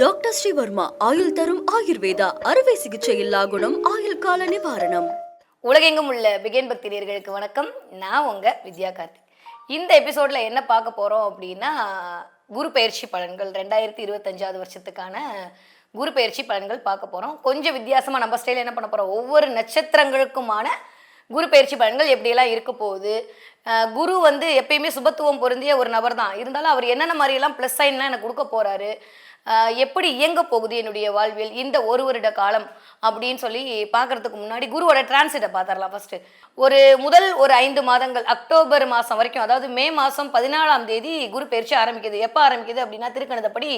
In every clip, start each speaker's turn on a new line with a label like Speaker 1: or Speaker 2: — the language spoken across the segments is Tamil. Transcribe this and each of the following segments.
Speaker 1: டாக்டர் ஸ்ரீவர்மா ஆயுள் தரும் ஆயுர்வேதா அறுவை சிகிச்சை இல்லா குணம் ஆயுள் கால நிவாரணம்.
Speaker 2: உலகெங்கும் உள்ள பிகேன் பக்தீரியர்களுக்கு வணக்கம். நான் உங்க வித்யா கார்த்திக். இந்த எபிசோட்ல என்ன பார்க்க போறோம் அப்படின்னா குரு பயிற்சி பலன்கள் ரெண்டாயிரத்தி இருபத்தஞ்சாவது வருஷத்துக்கான குரு பயிற்சி பலன்கள் பார்க்க போறோம். கொஞ்சம் வித்தியாசமா நம்ம ஸ்டைலில் என்ன பண்ண போறோம்? ஒவ்வொரு நட்சத்திரங்களுக்குமான குரு பயிற்சி பலன்கள் எப்படியெல்லாம் இருக்க போகுது? குரு வந்து எப்பயுமே சுபத்துவம் பொருந்திய ஒரு நபர் தான் இருந்தாலும் அவர் என்னென்ன மாதிரியெல்லாம் ப்ளஸ் சைன்லாம் எனக்கு கொடுக்க போகிறாரு எப்படி இயங்க போகுது என்னுடைய வாழ்வில் இந்த ஒரு வருட காலம் அப்படின்னு சொல்லி பார்க்கறதுக்கு முன்னாடி குருவோட டிரான்சிட்டை பார்த்துடலாம் ஃபர்ஸ்ட் ஒரு முதல் ஒரு ஐந்து மாதங்கள் அக்டோபர் மாதம் வரைக்கும் அதாவது மே மாதம் பதினாலாம் தேதி குரு பயிற்சி ஆரம்பிக்குது. எப்போ ஆரம்பிக்குது அப்படின்னா திருக்கணிதப்படி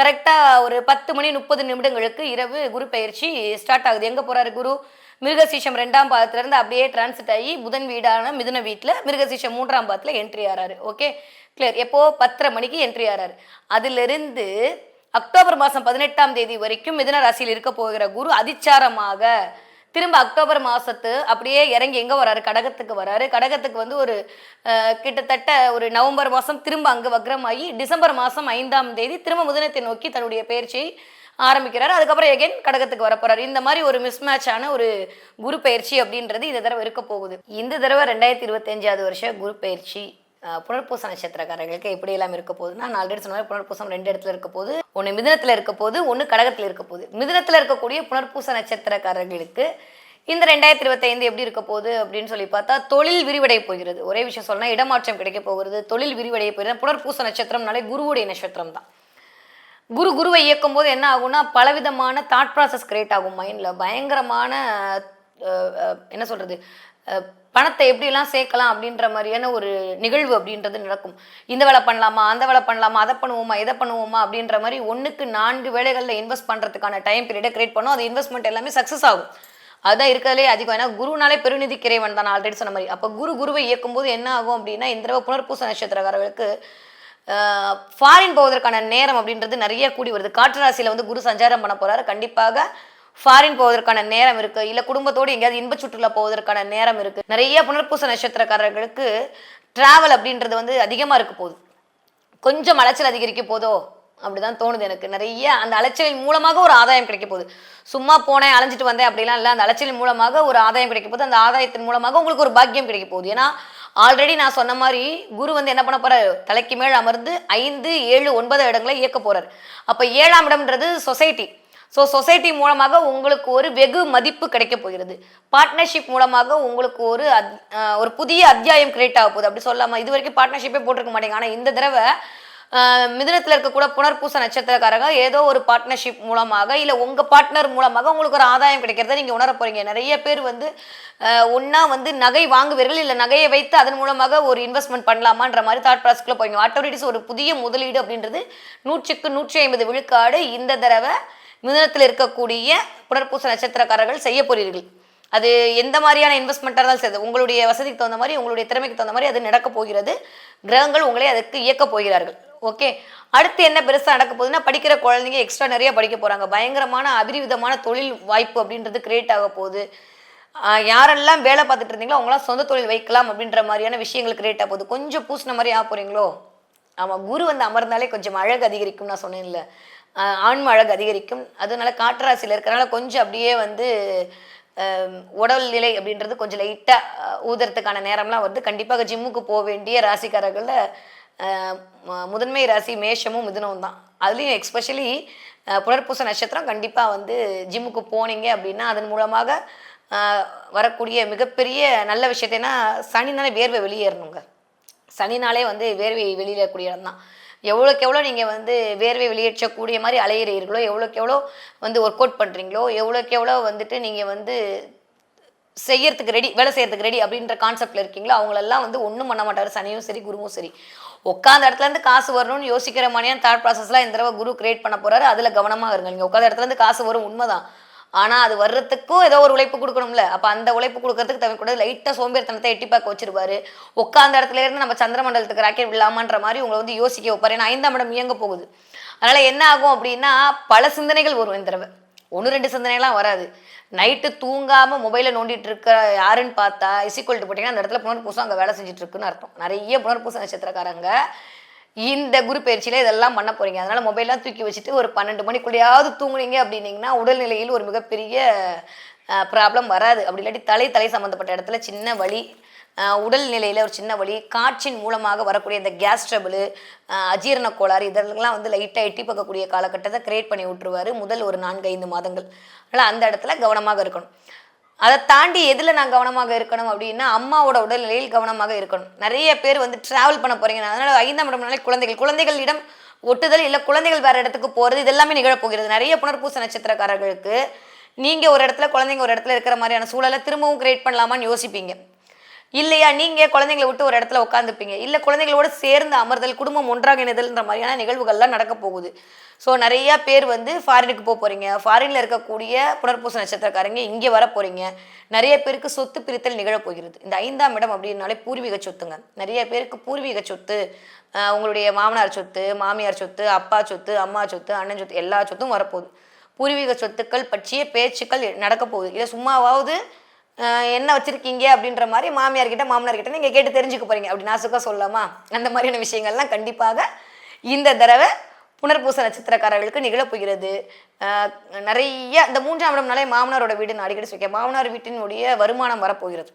Speaker 2: கரெக்டாக ஒரு பத்து மணி முப்பது நிமிடங்களுக்கு இரவு குரு பயிற்சி ஸ்டார்ட் ஆகுது. எங்கே போகிறாரு குரு? மிருகசீஷம் ரெண்டாம் பாதத்திலேருந்து அப்படியே டிரான்சிட் ஆகி புதன் வீடான மிதுன வீட்டில் மிருகசீஷம் மூன்றாம் பாதத்தில் என்ட்ரி ஆறாரு. ஓகே கிளியர் எப்போ? பத்தரை மணிக்கு என்ட்ரி ஆறாரு. அதிலிருந்து அக்டோபர் மாதம் பதினெட்டாம் தேதி வரைக்கும் மிதன ராசியில் இருக்க போகிற குரு அதிச்சாரமாக திரும்ப அக்டோபர் மாதத்து அப்படியே இறங்கி எங்கே வராரு? கடகத்துக்கு வராரு. கடகத்துக்கு வந்து ஒரு கிட்டத்தட்ட ஒரு நவம்பர் மாதம் திரும்ப அங்கே வக்ரமாகி டிசம்பர் மாதம் ஐந்தாம் தேதி திரும்ப முதனத்தை நோக்கி தன்னுடைய பயிற்சியை ஆரம்பிக்கிறார். அதுக்கப்புறம் எகைன் கடகத்துக்கு வரப்போறாரு இந்த மாதிரி ஒரு மிஸ்மேட்சான ஒரு குரு பயிற்சி அப்படின்றது இந்த தடவை இருக்க போகுது. இந்த தடவை ரெண்டாயிரத்தி இருபத்தஞ்சாவது வருஷம் குரு பயிற்சி. புனர்பூச நட்சத்திரக்காரர்களுக்கு எப்படி எல்லாம் இருக்க போகுதுன்னா நான் ஆல்ரெடி சொன்ன மாதிரி புனர்பூசம் ரெண்டு இடத்துல இருக்க போது ஒன்று மிதனத்தில் இருக்க போது ஒன்று கடகத்தில் இருக்க போது மிதனத்தில் இருக்கக்கூடிய புனர்பூச நட்சத்திரக்காரர்களுக்கு இந்த ரெண்டாயிரத்தி இருபத்தைந்து எப்படி இருக்க போகுது அப்படின்னு சொல்லி பார்த்தா தொழில் விரிவடைய போகிறது. ஒரே விஷயம் சொன்னால் இடமாற்றம் கிடைக்க போகிறது. தொழில் விரிவடைய போகிறது. புனர்பூச நட்சத்திரம்னாலே குருவுடைய நட்சத்திரம் தான். குரு குருவை இயக்கும் போது என்ன ஆகும்னா பலவிதமான தாட் ப்ராசஸ் கிரியேட் ஆகும் மைண்டில் பயங்கரமான என்ன சொல்கிறது பணத்தை எப்படிலாம் சேர்க்கலாம் அப்படின்ற மாதிரியான ஒரு நிகழ்வு அப்படின்றது நடக்கும். இந்த வேலை பண்ணலாமா அந்த வேலை பண்ணலாமா அதை பண்ணுவோமா இதை பண்ணுவோமா அப்படின்ற மாதிரி ஒன்றுக்கு நான்கு வேலைகளில் இன்வெஸ்ட் பண்ணுறதுக்கான டைம் பீரியடை கிரியேட் பண்ணும். அது இன்வெஸ்ட்மெண்ட் எல்லாமே சக்ஸஸ் ஆகும். அதுதான் இருக்கிறதுலே அதிகம். ஏன்னா குருனாலே பெருநிதி கிரைவன் தான் ஆல்ரெடி சொன்ன மாதிரி. அப்போ குரு குருவை இயக்கும்போது என்ன ஆகும் அப்படின்னா இந்த தடவை புனர்பூச நட்சத்திரக்காரர்களுக்கு ஃபாரின் போவதற்கான நேரம் அப்படின்றது நிறைய கூடி வருது. காற்று ராசியில் வந்து குரு சஞ்சாரம் பண்ண போகிறாரு கண்டிப்பாக ஃபாரின் போவதற்கான நேரம் இருக்கு. இல்ல குடும்பத்தோடு எங்கேயாவது இன்ப சுற்றுலா போவதற்கான நேரம் இருக்கு. நிறைய புனர்பூச நட்சத்திரக்காரர்களுக்கு டிராவல் அப்படின்றது வந்து அதிகமா இருக்க போகுது. கொஞ்சம் அலைச்சல் அதிகரிக்க போதோ அப்படிதான் தோணுது எனக்கு. நிறைய அந்த அலைச்சலின் மூலமாக ஒரு ஆதாயம் கிடைக்க போகுது. சும்மா போனேன் அலைஞ்சிட்டு வந்தேன் அப்படிலாம் இல்லை. அந்த அலைச்சலின் மூலமாக ஒரு ஆதாயம் கிடைக்க போகுது. அந்த ஆதாயத்தின் மூலமாக உங்களுக்கு ஒரு பாக்கியம் கிடைக்க போகுது. ஏன்னா ஆல்ரெடி நான் சொன்ன மாதிரி குரு வந்து என்ன பண்ண போறாரு? தலைக்கு மேல் அமர்ந்து ஐந்து ஏழு ஒன்பது இடங்களை இயக்க போறாரு. அப்ப ஏழாம் இடம்ன்றது சொசைட்டி ஸோ சொசைட்டி மூலமாக உங்களுக்கு ஒரு வெகு மதிப்பு கிடைக்க போகிறது. பார்ட்னர்ஷிப் மூலமாக உங்களுக்கு ஒரு அத்- ஒரு புதிய அத்தியாயம் கிரியேட் ஆக போகுது. அப்படி சொல்லாமல் இது வரைக்கும் பார்ட்னர்ஷிப்பே போட்டிருக்க மாட்டேங்க. ஆனால் இந்த தடவை மிதனத்தில் இருக்கக்கூட புனர்பூச நட்சத்திரக்காரங்க ஏதோ ஒரு பார்ட்னர்ஷிப் மூலமாக இல்லை உங்கள் பார்ட்னர் மூலமாக உங்களுக்கு ஒரு ஆதாயம் கிடைக்கிறத நீங்கள் உணர போகிறீங்க நிறைய பேர் வந்து ஒன்றா வந்து நகை வாங்குவீர்கள் இல்லை நகையை வைத்து அதன் மூலமாக ஒரு இன்வெஸ்ட்மெண்ட் பண்ணலாமான்ற மாதிரி தாட் ப்ராசஸ்க்குள்ளே போய்ங்க ஆட்டோரிட்டிஸ் ஒரு புதிய முதலீடு அப்படின்றது நூற்றுக்கு நூற்றி ஐம்பது விழுக்காடு இந்த தடவை மிதனத்தில் இருக்கக்கூடிய புனர்பூச நட்சத்திரக்காரர்கள் செய்ய போறீர்கள். அது எந்த மாதிரியான இன்வெஸ்ட்மெண்ட்டாக இருந்தாலும் சரி உங்களுடைய வசதிக்கு தகுந்த மாதிரி உங்களுடைய திறமைக்கு தகுந்த மாதிரி அது நடக்க போகிறது. கிரகங்கள் உங்களை அதுக்கு இயக்க போகிறார்கள். ஓகே அடுத்து என்ன பெருசாக நடக்க போகுதுன்னா படிக்கிற குழந்தைங்க எக்ஸ்ட்ரா நிறைய படிக்க போகிறாங்க பயங்கரமான அபிரிவிதமான தொழில் வாய்ப்பு அப்படின்றது கிரியேட் ஆக போகுது. யாரெல்லாம் வேலை பார்த்துட்டு இருந்தீங்களோ அவங்களாம் சொந்த தொழில் வைக்கலாம் அப்படின்ற மாதிரியான விஷயங்கள் கிரியேட் ஆக போகுது. கொஞ்சம் பூசின மாதிரி ஆக போறீங்களோ? ஆமாம் குரு வந்து அமர்ந்தாலே கொஞ்சம் அழகு அதிகரிக்கும் நான் சொன்னேன்ல. ஆன்ம அழகு அதிகரிக்கும். அதனால காற்றராசியில் இருக்கிறனால கொஞ்சம் அப்படியே வந்து உடல்நிலை உடல் நிலை அப்படின்றது கொஞ்சம் லைட்டாக ஊதுறதுக்கான நேரம்லாம் வருது. கண்டிப்பாக ஜிம்முக்கு போக வேண்டிய ராசிக்காரர்களில் முதன்மை ராசி மேஷமும் மிதுனமும் தான். அதுலேயும் எக்ஸ்பெஷலி புனர்பூச நட்சத்திரம் கண்டிப்பாக வந்து ஜிம்முக்கு போனீங்க அப்படின்னா அதன் மூலமாக வரக்கூடிய மிகப்பெரிய நல்ல விஷயத்தைனா சனினால வேர்வை வெளியேறணுங்க. சனினாலே வந்து வேர்வை வெளியிடக்கூடிய இடம் தான். எவ்வளோக்கு எவ்வளோ நீங்கள் வந்து வேர்வை வெளியேற்றக்கூடிய மாதிரி அலையிறீர்களோ எவ்வளோக்கு எவ்வளோ வந்து ஒர்க் அவுட் பண்ணுறீங்களோ எவ்வளோக்கு எவ்வளோ வந்துட்டு நீங்கள் வந்து செய்யறதுக்கு ரெடி வேலை செய்யறதுக்கு ரெடி அப்படின்ற கான்செப்ட்ல இருக்கீங்களோ அவங்களெல்லாம் வந்து ஒன்றும் பண்ண மாட்டார். சனியும் சரி குருவும் சரி. உட்காந்த இடத்துல இருந்து காசு வரணும்னு யோசிக்கிற மாதிரியான தாட் ப்ராசஸ்லாம் இந்த தடவை குரு கிரியேட் பண்ண போறாரு. அதுல கவனமாக இருங்க. நீங்க உட்காந்த இடத்துல இருந்து காசு வரும் உண்மைதான். ஆனா அது வர்றதுக்கும் ஏதோ ஒரு உழைப்பு கொடுக்கணும்ல. அப்ப அந்த உழைப்பு கொடுக்கறதுக்கு தவிர கூட லைட்டா சோம்பேறித்தனத்தை எட்டி பார்க்க வச்சிருப்பாரு. உட்காந்த இடத்துல இருந்து நம்ம சந்திரமண்டலத்துக்கு ராக்கெட் விடலாமான்ற மாதிரி உங்களை வந்து யோசிக்க வைப்பாரு. ஏன்னா ஐந்தாம் இடம் இயங்க போகுது. அதனால என்ன ஆகும் அப்படின்னா பல சிந்தனைகள் வரும் இந்த தடவை. ஒன்று ரெண்டு சிந்தனைலாம் வராது. நைட்டு தூங்காம மொபைலில் நோண்டிட்டு இருக்க யாருன்னு பார்த்தா இசிக்கொல்ட்டு போட்டிங்கன்னா அந்த இடத்துல புனர்பூசம் அங்கே வேலை செஞ்சுட்டு இருக்குன்னு அர்த்தம். நிறைய புனர்பூச நட்சத்திரக்காரங்க இந்த குரு பயிற்சியில் இதெல்லாம் பண்ண போறீங்க. அதனால மொபைல்லாம் தூக்கி வச்சுட்டு ஒரு பன்னெண்டு மணிக்குள்ளேயாவது தூங்குனீங்க அப்படின்னீங்கன்னா உடல்நிலையில் ஒரு மிகப்பெரிய ப்ராப்ளம் வராது. அப்படி இல்லாட்டி தலை தலை சம்மந்தப்பட்ட இடத்துல சின்ன வலி உடல் நிலையில் ஒரு சின்ன வலி காற்றின் மூலமாக வரக்கூடிய இந்த கேஸ் ட்ரபிள் அஜீரண கோளாறு இதெல்லாம் வந்து லைட்டாக எட்டி பார்க்கக்கூடிய காலகட்டத்தை கிரியேட் பண்ணி விட்டுருவார் முதல் ஒரு நான்கு ஐந்து மாதங்கள். அதனால் அந்த இடத்துல கவனமாக இருக்கணும். அதை தாண்டி எதில் நான் கவனமாக இருக்கணும் அப்படின்னா அம்மாவோட உடல்நிலையில் கவனமாக இருக்கணும். நிறைய பேர் வந்து ட்ராவல் பண்ண போறீங்க. அதனால ஐந்தாம் இடம் நாளை குழந்தைகள் குழந்தைகளிடம் ஒட்டுதல் இல்லை குழந்தைகள் வேற இடத்துக்கு போகிறது இதெல்லாமே நிகழப்போகிறது. நிறைய புனர்பூச நட்சத்திரக்காரர்களுக்கு நீங்கள் ஒரு இடத்துல குழந்தைங்க ஒரு இடத்துல இருக்கிற மாதிரியான சூழலை திரும்பவும் கிரியேட் பண்ணலாமான்னு யோசிப்பீங்க. இல்லையா? நீங்க குழந்தைங்களை விட்டு ஒரு இடத்துல உட்காந்துப்பீங்க இல்ல குழந்தைங்களோட சேர்ந்து அமர்தல் குடும்பம் ஒன்றாக இணைதல்ன்ற மாதிரியான நிகழ்வுகள்லாம் நடக்க போகுது. ஸோ நிறைய பேர் வந்து ஃபாரினுக்கு போக போறீங்க. ஃபாரின்ல இருக்கக்கூடிய புனர்பூச நட்சத்திரக்காரங்க இங்கே வர போறீங்க. நிறைய பேருக்கு சொத்து பிரித்தல் நிகழப் போகிறது. இந்த ஐந்தாம் இடம் அப்படின்னாலே பூர்வீக சொத்துங்க. நிறைய பேருக்கு பூர்வீக சொத்து உங்களுடைய மாமனார் சொத்து மாமியார் சொத்து அப்பா சொத்து அம்மா சொத்து அண்ணன் சொத்து எல்லா சொத்தும் வரப்போகுது பூர்வீக சொத்துக்கள் பற்றிய பேச்சுக்கள் நடக்க போகுது. இதை சும்மாவாவது என்ன வச்சுருக்கீங்க அப்படின்ற மாதிரி மாமியார் மாமனார்கிட்ட மாமனார் கேட்டு தெரிஞ்சுக்க போகிறீங்க அப்படி சுக்க சொல்லலாமா? அந்த மாதிரியான விஷயங்கள்லாம் கண்டிப்பாக இந்த தடவை புனர்பூச நட்சத்திரக்காரர்களுக்கு நிகழப்போகிறது. போகிறது நிறைய இந்த மூன்றாம் இடம்னாலே மாமனாரோட வீடு நான் அடிக்கடி சொல்லிக்க மாமனார் வீட்டினுடைய வருமானம் வரப்போகிறது.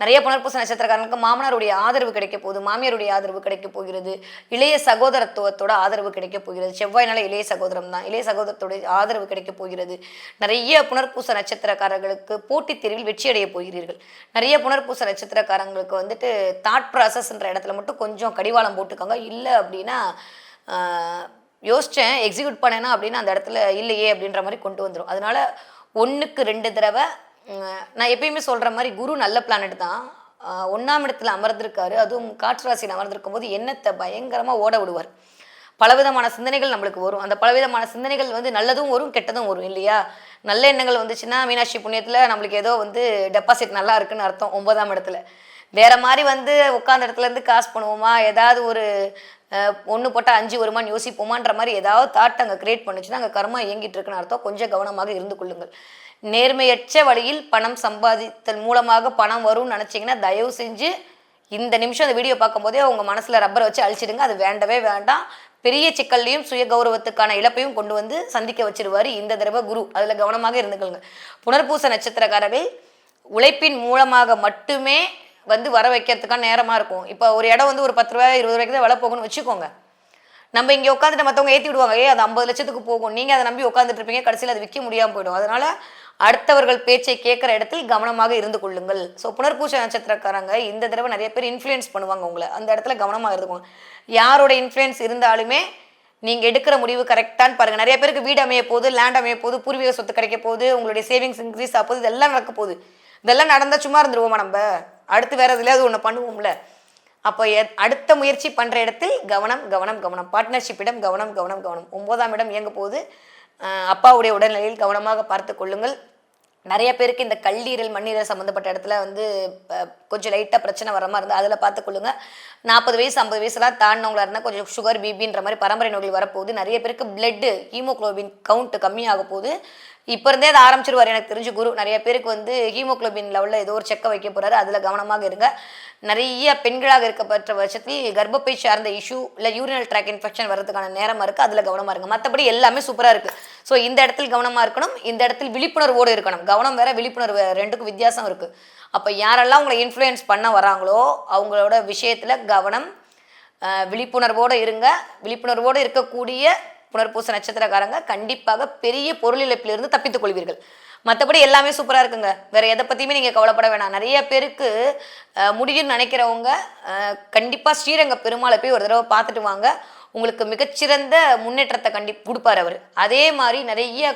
Speaker 2: நிறைய புனர்பூச நட்சத்திரக்காரங்களுக்கு மாமனாருடைய ஆதரவு கிடைக்க போகுது மாமியாருடைய ஆதரவு கிடைக்க போகிறது இளைய சகோதரத்துவத்தோட ஆதரவு கிடைக்க போகிறது செவ்வாய்னால இளைய சகோதரம் தான். இளைய சகோதரத்தோட ஆதரவு கிடைக்க போகிறது. நிறைய புனர்பூச நட்சத்திரக்காரர்களுக்கு போட்டித் தேர்வில் வெற்றி அடைய போகிறீர்கள். நிறைய புனர்பூச நட்சத்திரக்காரங்களுக்கு வந்துட்டு தாட் ப்ராசஸ்ன்ற இடத்துல மட்டும் கொஞ்சம் கடிவாளம் போட்டுக்கோங்க. இல்லை அப்படின்னா யோசித்தேன் எக்ஸிக்யூட் பண்ணேன்னா அப்படின்னா அந்த இடத்துல இல்லையே அப்படின்ற மாதிரி கொண்டு வந்துடும் அதனால ஒன்றுக்கு ரெண்டு தடவை நான் எப்பயுமே சொல்கிற மாதிரி குரு நல்ல பிளானட் தான். ஒன்றாம் இடத்துல அமர்ந்திருக்காரு. அதுவும் காற்று ராசியில் அமர்ந்திருக்கும் போது எண்ணத்தை பயங்கரமாக ஓட விடுவார். பலவிதமான சிந்தனைகள் நம்மளுக்கு வரும். அந்த பலவிதமான சிந்தனைகள் வந்து நல்லதும் வரும் கெட்டதும் வரும் இல்லையா? நல்ல எண்ணங்கள் வந்துச்சுன்னா மீனாட்சி புண்ணியத்தில் நம்மளுக்கு ஏதோ வந்து டெபாசிட் நல்லா இருக்குன்னு அர்த்தம் ஒன்பதாம் இடத்துல. வேற மாதிரி வந்து உட்காந்த இடத்துல இருந்து காசு பண்ணுவோமா? ஏதாவது ஒரு ஒன்று போட்டால் அஞ்சு வருமான்னு யோசிப்போமான்ற மாதிரி ஏதாவது தாட் அங்கே கிரியேட் பண்ணுச்சுன்னா அங்கே கர்மா இயங்கிட்டு இருக்குன்னு அர்த்தம். கொஞ்சம் கவனமாக இருந்து கொள்ளுங்கள். நேர்மையற்ற வழியில் பணம் சம்பாதித்தல் மூலமாக பணம் வரும்னு நினச்சிங்கன்னா தயவு செஞ்சு இந்த நிமிஷம் அந்த வீடியோ பார்க்கும்போதே உங்கள் மனசில் ரப்பரை வச்சு அழிச்சிடுங்க. அது வேண்டவே வேண்டாம். பெரிய சிக்கல்லையும் சுய கௌரவத்துக்கான இழப்பையும் கொண்டு வந்து சந்திக்க வச்சிருவார் இந்த தடவை குரு. அதில் கவனமாக இருந்துக்கோங்க. புனர்பூச நட்சத்திரக்காரர்கள் உழைப்பின் மூலமாக மட்டுமே வந்து வர வைக்கிறதுக்கான நேரமாக இருக்கும். இப்போ ஒரு இடம் வந்து ஒரு பத்து ரூபாய் இருபது ரூபாய்க்கு தான் விலை போகணும்னு வச்சுக்கோங்க. நம்ம இங்கே உட்காந்துட்டு மற்றவங்க ஏற்றி விடுவாங்க. ஏ அது ஐம்பது லட்சத்துக்கு போகும். நீங்கள் அதை நம்பி உட்காந்துட்டு இருப்பீங்க. கடைசியில் அது விற்க முடியாமல் போயிடும். அதனால அடுத்தவர்கள் பேச்சை கேட்குற இடத்தில் கவனமாக இருந்து கொள்ளுங்கள். ஸோ புனர்பூச நட்சத்திரக்காரங்க இந்த தடவை நிறைய பேர் இன்ஃப்ளூயன்ஸ் பண்ணுவாங்க உங்களை. அந்த இடத்துல கவனமாக இருந்துக்கோங்க யாரோட இன்ஃப்ளூயன்ஸ் இருந்தாலுமே நீங்கள் எடுக்கிற முடிவு கரெக்டான்னு பாருங்கள் நிறைய பேருக்கு வீடு அமைய போகுது லேண்ட் அமைய போகுது பூர்வீக சொத்து கிடைக்க போகுது உங்களுடைய சேவிங்ஸ் இன்க்ரீஸ் ஆக போகுது இதெல்லாம் நடக்க போகுது. இதெல்லாம் நடந்தால் சும்மா இருந்துருவோமா நம்ம? அடுத்து வேறு எதுலையாவது ஒன்று பண்ணுவோம்ல. அப்போ அடுத்த முயற்சி பண்ணுற இடத்தில் கவனம் கவனம் கவனம். பார்ட்னர்ஷிப் இடம் கவனம் கவனம் கவனம். ஒன்பதாம் இடம் இயங்க போது அப்பாவுடைய உடல்நிலையில் கவனமாக பார்த்து கொள்ளுங்கள். நிறைய பேருக்கு இந்த கல்லீரல் மண்ணீரல் சம்மந்தப்பட்ட இடத்துல வந்து கொஞ்சம் லைட்டாக பிரச்சனை வர மாதிரி இருந்தால் அதில் பார்த்துக்கொள்ளுங்க நாற்பது வயசு ஐம்பது வயசுலாம் தாண்டினவங்களா இருந்தால் கொஞ்சம் சுகர் பிபின்ற மாதிரி பரம்பரை நோய்கள் வரப்போகுது. நிறைய பேருக்கு பிளட்டு ஹீமோக்ளோபின் கவுண்ட் கம்மியாக போகுது. இப்போ இருந்தே அதை ஆரம்பிச்சிருவார். எனக்கு தெரிஞ்சு குரு. நிறைய பேருக்கு வந்து ஹீமோக்ளோபின் லெவலில் ஏதோ ஒரு செக்கை வைக்க போகிறாரு அதில் கவனமாக இருங்க. நிறைய பெண்களாக இருக்கப்பட்ட பட்சத்தில் கர்ப்பப்பை சார்ந்த இஷ்யூ இல்லை யூரினல் ட்ராக் இன்ஃபெக்ஷன் வரதுக்கான நேரமாக இருக்குது அதில் கவனமாக இருங்க. மற்றபடி எல்லாமே சூப்பராக இருக்குது ஸோ இந்த இடத்துல கவனமாக இருக்கணும். இந்த இடத்தில் விழிப்புணர்வோடு இருக்கணும். கவனம் வேற விழிப்புணர்வு ரெண்டுக்கும் வித்தியாசம் இருக்குது அப்போ யாரெல்லாம் உங்களை இன்ஃப்ளூயன்ஸ் பண்ண வராங்களோ அவங்களோட விஷயத்தில் கவனம் விழிப்புணர்வோடு இருங்க. விழிப்புணர்வோடு இருக்கக்கூடிய புனர்பூச நட்சத்திரக்காரங்க கண்டிப்பாக பெரிய பொருள் இழப்பிலிருந்து தப்பித்துக் கொள்வீர்கள். மற்றபடி எல்லாமே சூப்பராக இருக்குங்க. வேற எதை பற்றியுமே நீங்கள் கவலைப்பட வேணாம். நிறைய பேருக்கு முடியும்னு நினைக்கிறவங்க கண்டிப்பாக ஸ்ரீரங்க பெருமாளை போய் ஒரு தடவை பார்த்துட்டு வாங்க. உங்களுக்கு மிகச்சிறந்த முன்னேற்றத்தை கண்டி கொடுப்பார் அவர். அதே மாதிரி நிறைய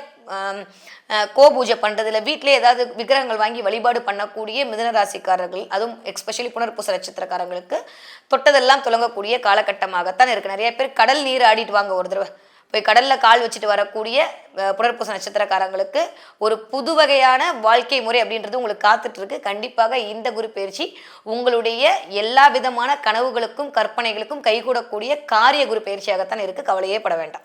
Speaker 2: கோ பூஜை பண்ணுறதுல வீட்டிலே ஏதாவது விக்கிரகங்கள் வாங்கி வழிபாடு பண்ணக்கூடிய மிதனராசிக்காரர்கள் அதுவும் எக்ஸ்பெஷலி புனர்பூச நட்சத்திரக்காரங்களுக்கு தொட்டதெல்லாம் துலங்கக்கூடிய காலகட்டமாகத்தான் இருக்குது நிறைய பேர் கடல் நீர் ஆடிட்டு வாங்க ஒரு தடவை. போய் கடல்ல கால் வச்சுட்டு வரக்கூடிய புனர்பூச நட்சத்திரக்காரங்களுக்கு ஒரு புது வகையான வாழ்க்கை முறை அப்படின்றது உங்களுக்கு காத்துட்டு இருக்கு கண்டிப்பாக இந்த குரு பயிற்சி உங்களுடைய எல்லா விதமான கனவுகளுக்கும் கற்பனைகளுக்கும் கைகூடக்கூடிய காரிய குரு பயிற்சியாகத்தான் இருக்கு. கவலையே பட வேண்டாம்.